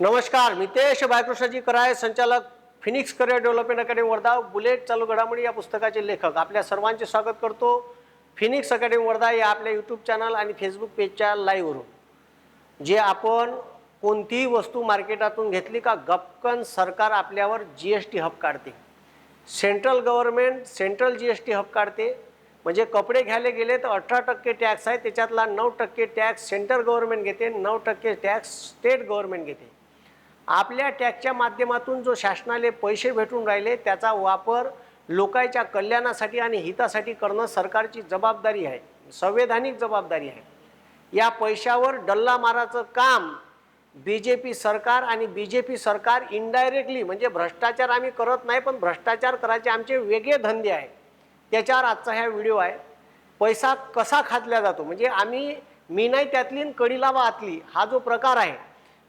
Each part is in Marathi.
नमस्कार मितेश बाळकृष्णजी कराय संचालक Phoenix career development academy Wardha bullet चालू घडामोडी या पुस्तकाचे लेखक. आपल्या सर्वांचे स्वागत करतो फिनिक्स अकॅडमी वर्धा या आपल्या यूट्यूब चॅनल आणि फेसबुक पेजच्या लाईव्हवरून जे आपण कोणतीही वस्तू मार्केटातून घेतली का गपकन सरकार आपल्यावर जी एस टी हब काढते. Central government central G S T hub काढते. म्हणजे कपडे घ्यायला गेले तर अठरा टक्के टॅक्स आहे त्याच्यातला नऊ टक्के टॅक्स सेंट्रल गव्हर्नमेंट घेते नऊ टक्के टॅक्स स्टेट गव्हर्नमेंट घेते. आपल्या टॅक्सच्या माध्यमातून जो शासनाले पैसे भेटून राहिले त्याचा वापर लोकांच्या कल्याणासाठी आणि हितासाठी करणं सरकारची जबाबदारी आहे संवैधानिक जबाबदारी आहे. या पैशावर डल्ला माराचं काम बी जे पी सरकार आणि बी जे पी सरकार इनडायरेक्टली म्हणजे भ्रष्टाचार आम्ही करत नाही पण भ्रष्टाचार करायचे आमचे वेगळे धंदे आहे. त्याच्यावर आजचा ह्या व्हिडिओ आहे. पैसा कसा खातला जातो? म्हणजे आम्ही मी नाही त्यातली न कडीलावा आतली हा जो प्रकार आहे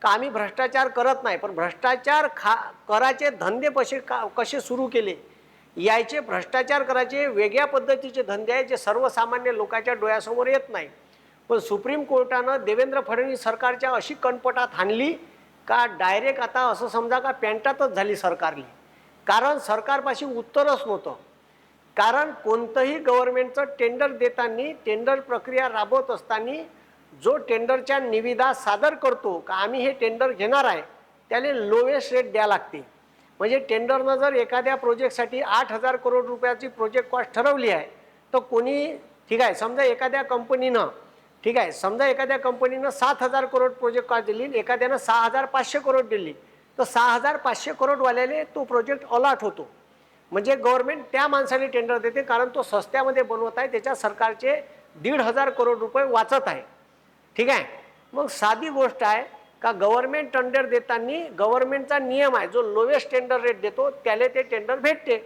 का आम्ही भ्रष्टाचार करत नाही पण भ्रष्टाचार खा करायचे धंदे कसे का कसे सुरू केले? यायचे भ्रष्टाचार करायचे वेगळ्या पद्धतीचे धंदे आहेत जे सर्वसामान्य लोकांच्या डोळ्यासमोर येत नाही. पण सुप्रीम कोर्टानं देवेंद्र फडणवीस सरकारच्या अशी कणपटात हाणली का डायरेक्ट आता असं समजा का पॅन्टातच झाली सरकारली. कारण सरकारपाशी उत्तरच नव्हतं. कारण कोणतंही गव्हर्नमेंटचं टेंडर देताना टेंडर प्रक्रिया राबवत असताना जो टेंडरच्या निविदा सादर करतो का आम्ही हे टेंडर घेणार आहे त्याला लोवेस्ट रेट द्या लागते. म्हणजे टेंडरनं जर एखाद्या प्रोजेक्टसाठी आठ हजार करोड रुपयाची प्रोजेक्ट कॉस्ट ठरवली आहे तर कोणी ठीक आहे समजा एखाद्या कंपनीनं ठीक आहे समजा एखाद्या कंपनीनं सात हजार करोड प्रोजेक्ट कॉस्ट दिली एखाद्यानं सहा हजार पाचशे करोड दिली तर सहा हजार पाचशे करोडवाल्याने तो प्रोजेक्ट अलॉट होतो. म्हणजे गव्हर्नमेंट त्या माणसाने टेंडर देते कारण तो सस्त्यामध्ये बनवत आहे त्याच्या सरकारचे दीड हजार करोड रुपये वाचत आहे. ठीक आहे? मग साधी गोष्ट आहे का गव्हर्नमेंट टेंडर देताना गव्हर्नमेंटचा नियम आहे जो लोवेस्ट टेंडर रेट देतो त्याला ते टेंडर भेटते.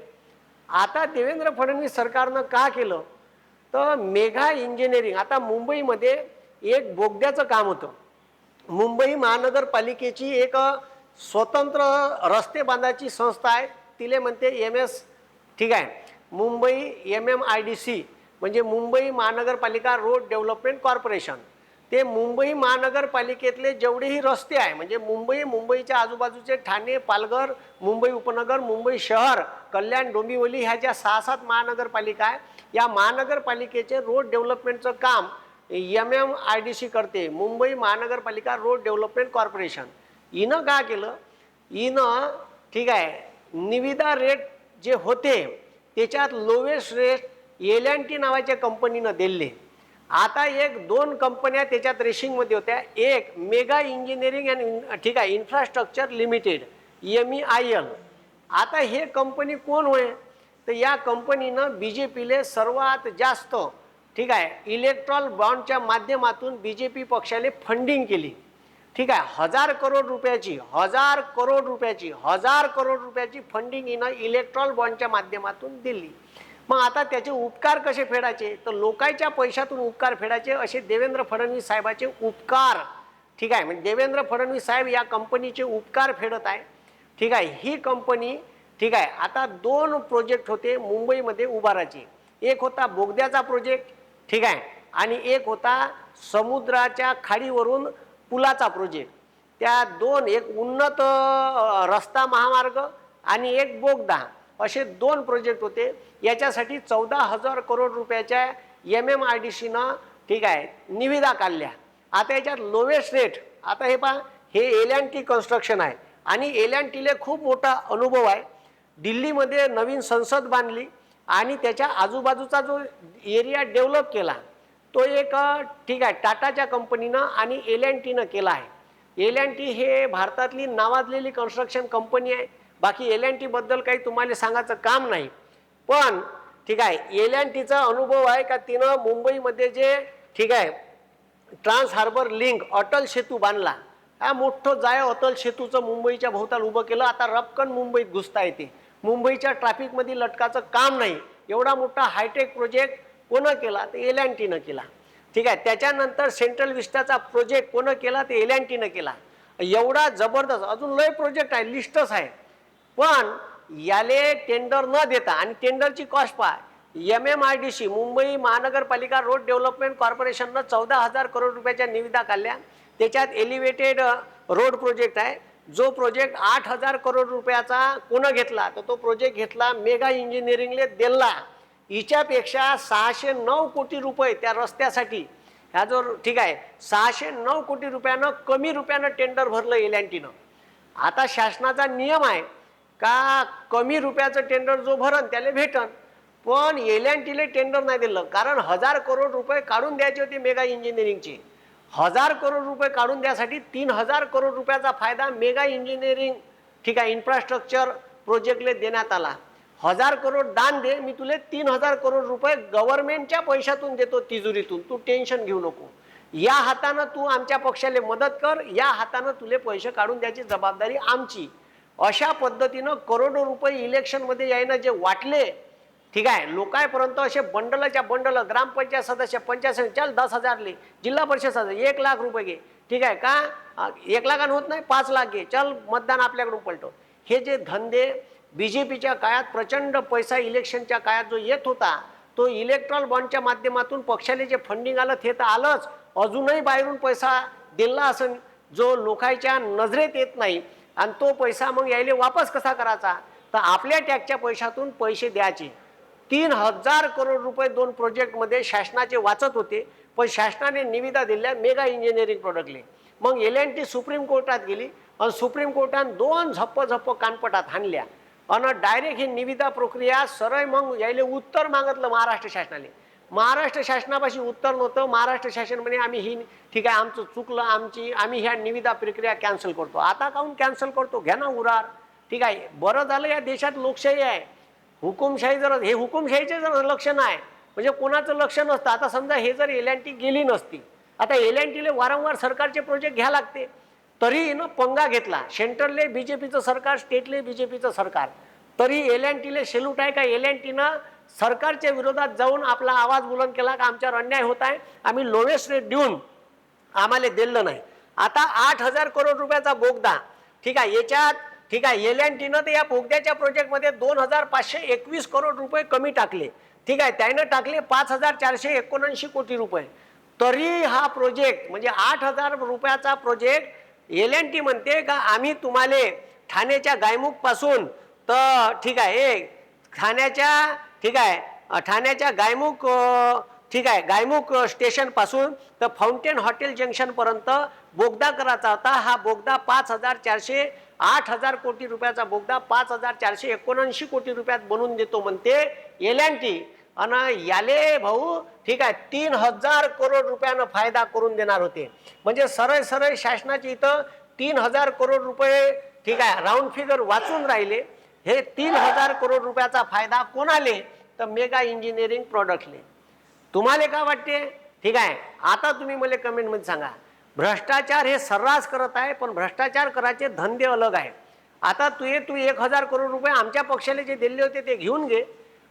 आता देवेंद्र फडणवीस सरकारनं का केलं? तर मेघा इंजिनिअरिंग आता मुंबईमध्ये एक बोगद्याचं काम होतं. मुंबई महानगरपालिकेची एक स्वतंत्र रस्ते बांधायची संस्था आहे तिले म्हणते एम एस ठीक आहे? Mumbai M M I D C म्हणजे मुंबई महानगरपालिका रोड डेव्हलपमेंट कॉर्पोरेशन. ते मुंबई महानगरपालिकेतले जेवढेही रस्ते आहे म्हणजे मुंबई मुंबईच्या आजूबाजूचे ठाणे पालघर मुंबई उपनगर मुंबई शहर कल्याण डोंबिवली ह्या ज्या सहा सात महानगरपालिका आहे या महानगरपालिकेचे रोड डेव्हलपमेंटचं काम M M I D C करते. मुंबई महानगरपालिका रोड डेव्हलपमेंट कॉर्पोरेशन हिनं काय केलं? हिनं ठीक आहे निविदा रेट जे होते त्याच्यात lowest rate L and T नावाच्या कंपनीनं दिले. आता एक दोन कंपन्या त्याच्यात रेशिंगमध्ये होत्या. एक मेगा इंजिनिअरिंग अँड ठीक आहे infrastructure limited M E I L आता हे कंपनी कोण होय? तर या कंपनीनं बी जे पीले सर्वात जास्त ठीक आहे इलेक्ट्रॉल बॉन्डच्या माध्यमातून बी जे पी पक्षाने फंडिंग केली. ठीक आहे हजार करोड रुपयाची हजार करोड रुपयाची हजार करोड रुपयाची फंडिंग हिनं इलेक्ट्रॉल बॉन्डच्या माध्यमातून दिली. मग आता त्याचे उपकार कसे फेडायचे? तर लोकांच्या पैशातून उपकार फेडायचे. असे देवेंद्र फडणवीस साहेबाचे उपकार. ठीक आहे. म्हणजे देवेंद्र फडणवीस साहेब या कंपनीचे उपकार फेडत आहे. ठीक आहे. ही कंपनी ठीक आहे. आता दोन प्रोजेक्ट होते मुंबईमध्ये उभारायचे. एक होता बोगद्याचा प्रोजेक्ट ठीक आहे. आणि एक होता समुद्राच्या खाडीवरून पुलाचा प्रोजेक्ट त्या दोन एक उन्नत रस्ता महामार्ग आणि एक बोगदा. असे दोन प्रोजेक्ट होते. याच्यासाठी चौदा हजार करोड रुपयाच्या एम एम आय डी सीनं ठीक आहे निविदा काढल्या. आता याच्यात लोवेस्ट रेट आता हे पहा हे एल अँड टी कन्स्ट्रक्शन आहे. आणि एल अँड टीले खूप मोठा अनुभव आहे. दिल्लीमध्ये नवीन संसद बांधली आणि त्याच्या आजूबाजूचा जो एरिया डेव्हलप केला तो एक ठीक आहे टाटाच्या कंपनीनं आणि एल अँड टीनं केला आहे. एल अँड टी हे भारतातली नावाजलेली कन्स्ट्रक्शन कंपनी आहे. बाकी एल अँड टीबद्दल काही तुम्हाला सांगायचं काम नाही. पण ठीक आहे एल अँड टीचा अनुभव आहे का तिनं मुंबईमध्ये जे ठीक आहे trans harbour link Atal Setu बांधला. हा मोठं जाय अटल सेतूचं मुंबईच्या भोवताल उभं केलं. आता रपकन मुंबईत घुसता येते. मुंबईच्या ट्रॅफिकमध्ये लटकाचं काम नाही. एवढा मोठा हायटेक प्रोजेक्ट कोणं केला? तर एल अँड टीनं केला. ठीक आहे त्याच्यानंतर सेंट्रल विस्टाचा प्रोजेक्ट कोणं केला? ते एल अँड टीनं केला. एवढा जबरदस्त अजून लय प्रोजेक्ट आहे लिस्टच आहे. पण याले टेंडर न देता आणि टेंडरची कॉस्ट पहा M M R D C Mumbai महानगरपालिका रोड डेव्हलपमेंट कॉर्पोरेशननं चौदा हजार करोड रुपयाच्या निविदा काढल्या. त्याच्यात एलिव्हेटेड रोड प्रोजेक्ट आहे. जो प्रोजेक्ट आठ हजार करोड रुपयाचा कोण घेतला? तर तो प्रोजेक्ट घेतला मेगा इंजिनिअरिंगले दिला हिच्यापेक्षा सहाशे नऊ कोटी रुपये त्या रस्त्यासाठी. ह्या जो ठीक आहे सहाशे नऊ कोटी रुपयानं कमी रुपयानं टेंडर भरलं एल अँड टीनं. आता शासनाचा नियम आहे का कमी रुपयाचं टेंडर जो भरण त्याला भेटन. पण एल अँड टीले टेंडर नाही दिलं कारण हजार करोड रुपये काढून द्यायचे होते मेगा इंजिनिअरिंगचे हजार करोड रुपये काढून द्यासाठी तीन हजार करोड रुपयाचा फायदा मेगा इंजिनिअरिंग ठीक आहे इन्फ्रास्ट्रक्चर प्रोजेक्टले देण्यात आला. हजार करोड दान दे मी तुले तीन हजार करोड रुपये गव्हर्नमेंटच्या पैशातून देतो तिजोरीतून. तू टेन्शन घेऊ नको. या हातानं तू आमच्या पक्षाला मदत कर या हातानं तुले पैसे काढून द्यायची जबाबदारी आमची. अशा पद्धतीनं करोडो रुपये इलेक्शनमध्ये यायनं जे वाटले ठीक आहे लोकांपर्यंत असे बंडलच्या बंडल ग्रामपंचायत सदस्य पंचायत सदस्य चल दस हजारले जिल्हा परिषद सदस्य एक लाख रुपये घे ठीक आहे का? एक लाखानं होत नाही पाच लाख घे चल मतदान आपल्याकडून पलटो हे जे धंदे बी जे पीच्या काळात प्रचंड पैसा इलेक्शनच्या काळात जो येत होता तो इलेक्ट्रॉल बॉन्डच्या माध्यमातून पक्षाने जे फंडिंग आलं ते तर आलंच. अजूनही बाहेरून पैसा दिला असं जो लोकांच्या नजरेत येत नाही. आणि तो पैसा मग यायले वापस कसा करायचा? तर आपल्या टॅक्सच्या पैशातून पैसे द्यायचे. तीन हजार करोड रुपये दोन प्रोजेक्टमध्ये शासनाचे वाचत होते पण शासनाने निविदा दिल्या मेगा इंजिनिअरिंग प्रोडक्टले. मग एल एन टी सुप्रीम कोर्टात गेली आणि सुप्रीम कोर्टाने दोन झप्प झप्प कानपटात हाणल्या. आणि डायरेक्ट ही निविदा प्रक्रिया सरळ मग यायले उत्तर मागितलं महाराष्ट्र शासनाने. महाराष्ट्र शासनापाशी उत्तर नव्हतं. महाराष्ट्र शासन म्हणे आम्ही ही ठीक आहे आमचं चुकलं आमची आम्ही ह्या निविदा प्रक्रिया कॅन्सल करतो. आता काहून कॅन्सल करतो? घ्या ना उरार. ठीक आहे बरं झालं या देशात लोकशाही आहे. हुकुमशाही जर हे हुकुमशाहीचे जर लक्षण आहे म्हणजे कोणाचं लक्ष नसतं. आता समजा हे जर एल अँड टी गेली नसती आता एल टीले वारंवार सरकारचे प्रोजेक्ट घ्या लागते. तरी न पंगा घेतला. सेंट्रलले बी जे पीचं सरकार स्टेटले बी जे पीचं सरकार. तरी एल अँड टीले शेलूट आहे का? एल अँड टीनं सरकारच्या विरोधात जाऊन आपला आवाज बुलंद केला का आमच्यावर अन्याय होत आहे? आम्ही लोवेस्ट रेट देऊन आम्हाला दिलं नाही. आता आठ हजार करोड रुपयाचा बोगदा ठीक आहे याच्यात ठीक आहे एल अँड टीनं तर या बोगद्याच्या प्रोजेक्टमध्ये दोन हजार पाचशे एकवीस करोड रुपये कमी टाकले. ठीक आहे त्यानं टाकले पाच हजार चारशे एकोणऐंशी कोटी रुपये. तरी हा प्रोजेक्ट म्हणजे आठ हजार रुपयाचा प्रोजेक्ट एल एन टी म्हणते का आम्ही तुम्हाला ठाण्याच्या गायमुखपासून तर ठीक आहे ठाण्याच्या ठीक आहे? ठाण्याच्या गायमुख ठीक आहे गायमुख स्टेशनपासून तर फाउंटेन हॉटेल जंक्शनपर्यंत बोगदा करायचा होता. हा बोगदा पाच हजार चारशे आठ हजार कोटी रुपयाचा बोगदा पाच हजार चारशे एकोणऐंशी कोटी रुपयात बनवून देतो म्हणते एल अँड टी. आणि याले भाऊ ठीक आहे तीन हजार करोड रुपयानं फायदा करून देणार होते. म्हणजे सरळ सरळ शासनाची इथं तीन हजार करोड रुपये ठीक आहे राऊंड फिगर वाचून राहिले. हे तीन हजार करोड रुपयाचा फायदा कोणाले? तर मेगा इंजिनिअरिंग प्रोडक्टले तुम्हाला का वाटते? ठीक आहे. आता तुम्ही मला कमेंटमध्ये सांगा. भ्रष्टाचार हे सर्रास करत आहे पण भ्रष्टाचार करायचे धंदे अलग आहे आता तू ये तू एक हजार करोड रुपये आमच्या पक्षाला जे दिले होते ते घेऊन घे.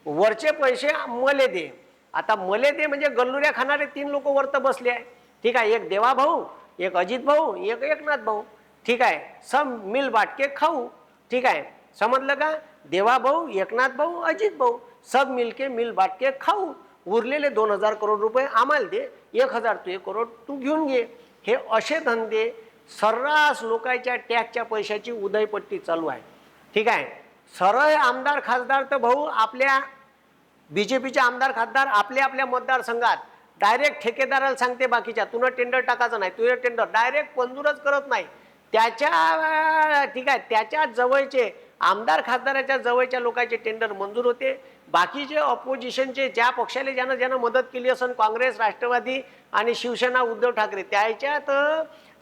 वरचे पैसे मले दे. आता मले दे म्हणजे गल्लुऱ्या खाणारे तीन लोक वरत बसले आहे. ठीक आहे. एक देवा भाऊ एक अजित भाऊ एक एकनाथ भाऊ. ठीक आहे. सब मिल बाटके खाऊ. ठीक आहे. समजलं का? देवा भाऊ एकनाथ भाऊ अजित भाऊ सब मिलके मिल बाटके खाऊ. उरलेले दोन हजार करोड रुपये आम्हाला दे एक हजार तू एक करोड तू घेऊन घे. हे असे धंदे सर्रास लोकांच्या टॅक्सच्या पैशाची उदयपट्टी चालू आहे. ठीक आहे? सरळ आमदार खासदार तर भाऊ आपल्या बी जे पीचे आमदार खासदार आपल्या आपल्या मतदारसंघात डायरेक्ट ठेकेदाराला सांगते बाकीच्या तुला टेंडर टाकायचं नाही तुझं टेंडर डायरेक्ट मंजूरच करत नाही. त्याच्या ठीक आहे? त्याच्या जवळचे आमदार खासदाराच्या जवळच्या लोकांचे टेंडर मंजूर होते. बाकीचे ऑपोजिशनचे ज्या पक्षाने ज्यानं ज्यानं मदत केली असेल काँग्रेस राष्ट्रवादी आणि शिवसेना उद्धव ठाकरे त्याच्यात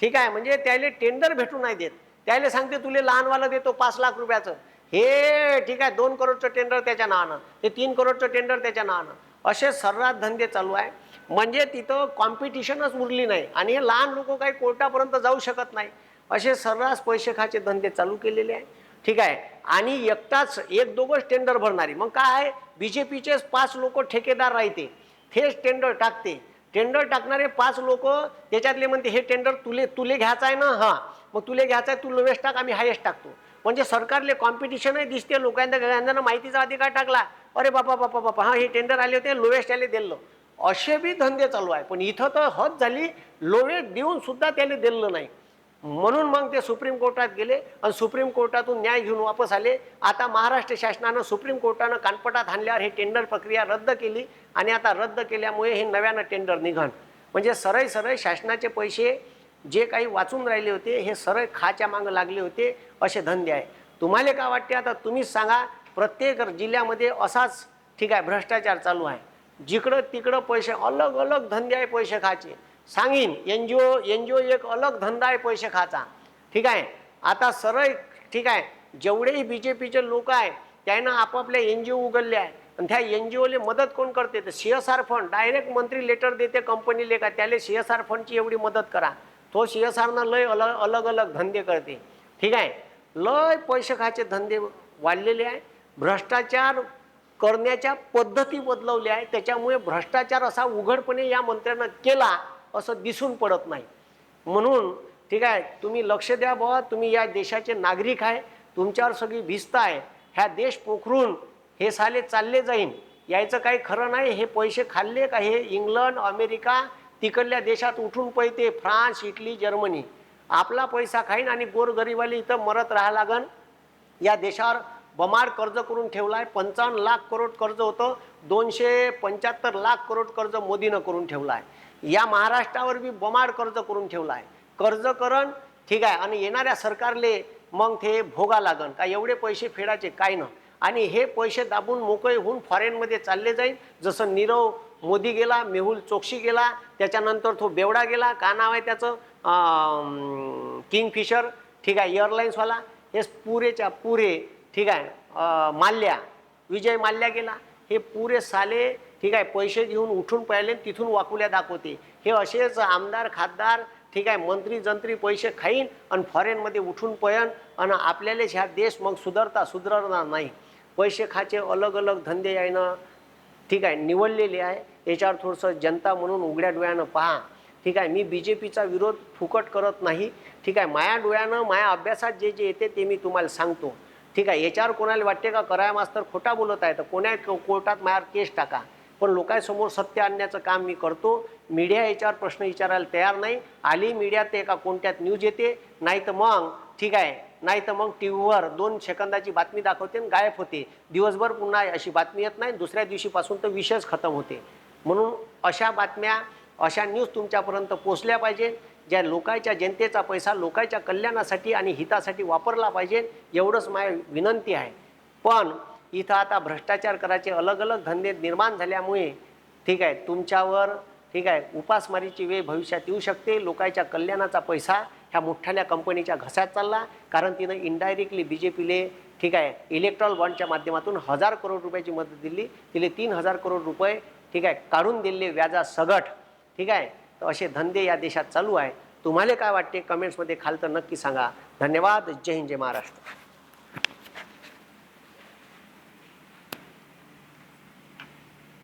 ठीक आहे म्हणजे त्याला टेंडर भेटू नाही देत. त्याला सांगते तुले लहानवाला देतो पाच लाख रुपयाचं. हे ठीक आहे दोन करोडचं टेंडर त्याच्या नावानं. ते तीन करोडचं टेंडर त्याच्या नावानं. असे सर्रास धंदे चालू आहे. म्हणजे तिथं कॉम्पिटिशनच उरली नाही. आणि हे लहान लोक काही कोर्टापर्यंत जाऊ शकत नाही. असे सर्रास पैसे खाचे धंदे चालू केलेले आहे. ठीक आहे. आणि एकटाच एक दोघंच टेंडर भरणारी. मग काय आहे? बी जे पीचेच पाच लोक ठेकेदार राहते. तेच टेंडर टाकते. टेंडर टाकणारे पाच लोक त्याच्यातले म्हणते हे टेंडर तुले तुले घ्यायचं आहे ना? हां. मग तुले घ्यायचं आहे तू लोवेस्ट टाक आम्ही हायेस्ट टाकतो. म्हणजे सरकारले कॉम्पिटिशनही दिसते. लोकांना गांजांना माहितीचा अधिकार टाकला. अरे बापा बापा बापा हां हे टेंडर आले होते लोवेस्ट याले दिलं. असे बी धंदे चालू आहे. पण इथं तर हद झाली लोवेस्ट देऊन सुद्धा त्याला दिलं नाही. म्हणून मग ते सुप्रीम कोर्टात गेले आणि सुप्रीम कोर्टातून न्याय घेऊन वापस आले. आता महाराष्ट्र शासनानं सुप्रीम कोर्टानं कानपटात आणल्यावर हे टेंडर प्रक्रिया रद्द केली आणि आता रद्द केल्यामुळे हे नव्यानं टेंडर निघण म्हणजे सरळ सरळ शासनाचे पैसे जे काही वाचून राहिले होते हे सरळ खाच्या मागं लागले होते असे धंदे आहे. तुम्हाला काय वाटते? आता तुम्हीच सांगा प्रत्येक जिल्ह्यामध्ये असाच ठीक आहे भ्रष्टाचार चालू आहे. जिकडं तिकडं पैसे अलग अलग धंदे आहे पैसे खायचे सांगीन N G O N G ओ एक अलग धंदा आहे पैसे खाचा ठीक आहे? आता सरळ ठीक आहे? जेवढेही बी जे पीचे लोक आहे त्यांना आपापल्या एन जी ओ उघडले आहे. आणि त्या एन जी ओले मदत कोण करते? तर C S R fund direct मंत्री लेटर देते कंपनीले का? त्याला सी एस आर फंडची एवढी मदत करा. तो सी एस आरनं लय अलग अलग अलग धंदे करते. ठीक आहे? लय पैसे खायचे धंदे वाढलेले आहे. भ्रष्टाचार करण्याच्या पद्धती बदलवल्या आहे. त्याच्यामुळे भ्रष्टाचार असा उघडपणे या मंत्र्यानं केला असं दिसून पडत नाही. म्हणून ठीक आहे तुम्ही लक्ष द्या बुवा तुम्ही या देशाचे नागरिक आहे तुमच्यावर सगळी भिस्त आहे. ह्या देश पोखरून हे साले चालले जाईन. यायचं काही खरं नाही हे पैसे खाल्ले का? हे इंग्लंड अमेरिका तिकडल्या देशात उठून पैते फ्रान्स इटली जर्मनी. आपला पैसा खाईन आणि गोरगरिबाली इथं मरत राहा लागन. या देशावर बमाड कर्ज करून ठेवला आहे पंचावन्न लाख करोड कर्ज होतं दोनशे पंच्याहत्तर लाख करोड कर्ज मोदीनं करून ठेवला आहे या महाराष्ट्रावर बी बमाड कर्ज करून ठेवला आहे. कर्ज करण ठीक आहे आणि येणाऱ्या सरकारले मग ते भोगा लागन. का एवढे पैसे फेडायचे? काय ना आणि हे पैसे दाबून मोकळे होऊन फॉरेनमध्ये चालले जाईल जसं नीरव मोदी गेला मेहुल चोक्शी गेला त्याच्यानंतर तो बेवडा गेला. का नाव आहे त्याचं? किंगफिशर ठीक आहे एअरलाईन्सवाला हे पुरेच्या पुरे ठीक आहे माल्या विजय माल्या गेला. हे पुरे साले ठीक आहे पैसे घेऊन उठून पाहिले तिथून वाकुल्या दाखवते. हे असेच आमदार खासदार ठीक आहे मंत्री जंत्री पैसे खाईन आणि फॉरेनमध्ये उठून पयन आणि आपल्यालाच ह्या देश मग सुधारता सुधारणार नाही. पैसे खाचे अलग अलग धंदे यायनं ठीक आहे निवडलेले आहे. याच्यावर थोडंसं जनता म्हणून उघड्या डोळ्यानं पहा. ठीक आहे मी बी जे पीचा विरोध फुकट करत नाही. ठीक आहे माया डोळ्यानं माया अभ्यासात जे जे येते ते मी तुम्हाला सांगतो. ठीक आहे याच्यावर कोणाला वाटते का कराया मास्तर खोटा बोलत आहे तर कोण्या कोर्टात मायावर केस टाका. पण लोकांसमोर सत्य आणण्याचं काम मी करतो. मीडिया याच्यावर प्रश्न विचारायला तयार नाही. आली मीडियात ते एका कोणत्यात न्यूज येते नाही तर मग ठीक आहे. नाही तर मग टी व्हीवर दोन सेकंदाची बातमी दाखवते आणि गायब होते. दिवसभर पुन्हा अशी बातमी येत नाही. दुसऱ्या दिवशीपासून तर विषयच खतम होते. म्हणून अशा बातम्या अशा न्यूज तुमच्यापर्यंत पोचल्या पाहिजे. ज्या लोकांच्या जनतेचा पैसा लोकांच्या कल्याणासाठी आणि हितासाठी वापरला पाहिजे एवढंच माझी विनंती आहे. पण इथं आता भ्रष्टाचार करायचे अलग अलग धंदे निर्माण झाल्यामुळे ठीक आहे तुमच्यावर ठीक आहे उपासमारीची वेळ भविष्यात येऊ शकते. लोकांच्या कल्याणाचा पैसा ह्या मोठ्याल्या कंपनीच्या घसात चालला. कारण तिनं इनडायरेक्टली बी जे पीले ठीक आहे इलेक्ट्रॉल बॉन्डच्या माध्यमातून हजार करोड रुपयाची मदत दिली. तिले तीन हजार करोड रुपये ठीक आहे काढून दिले व्याजा सगट ठीक आहे तर असे धंदे या देशात चालू आहे. तुम्हाला काय वाटते? कमेंट्समध्ये खाल तर नक्की सांगा. धन्यवाद. जय हिंद जय महाराष्ट्र.